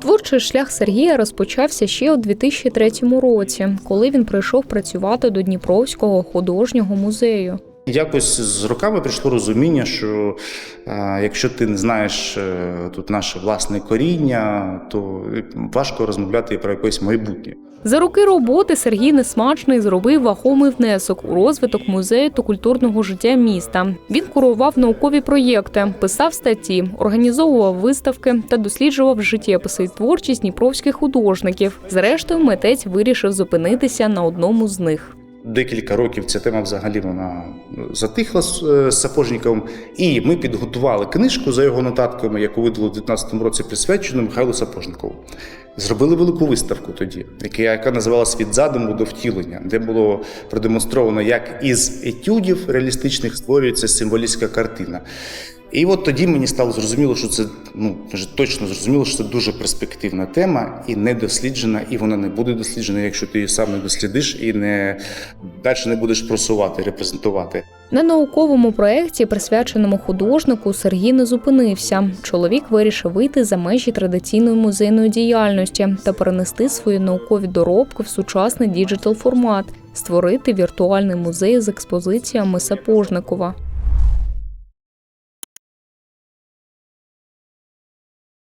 Творчий шлях Сергія розпочався ще у 2003 році, коли він прийшов працювати до Дніпровського художнього музею. Якось з роками прийшло розуміння, що е, якщо ти не знаєш е, тут наше власне коріння, то важко розмовляти про якесь майбутнє. За роки роботи Сергій Несмачний зробив вагомий внесок у розвиток музею та культурного життя міста. Він курував наукові проєкти, писав статті, організовував виставки та досліджував життєписи і творчість дніпровських художників. Зрештою, митець вирішив зупинитися на одному з них. Декілька років ця тема взагалі вона затихла з е, Сапожніковим, і ми підготували книжку за його нотатками, яку видали у 2019 році, присвячену Михайлу Сапожникову. Зробили велику виставку тоді, яка називалась від задуму до втілення, де було продемонстровано, як із етюдів реалістичних створюється символістська картина. І от тоді мені стало зрозуміло, що це ну вже точно зрозуміло, що це дуже перспективна тема і не досліджена, і вона не буде досліджена, якщо ти її сам не дослідиш і не далі не будеш просувати, репрезентувати. На науковому проєкті, присвяченому художнику, Сергій не зупинився. Чоловік вирішив вийти за межі традиційної музейної діяльності та перенести свої наукові доробки в сучасний діджитал формат, створити віртуальний музей з експозиціями Сапожникова.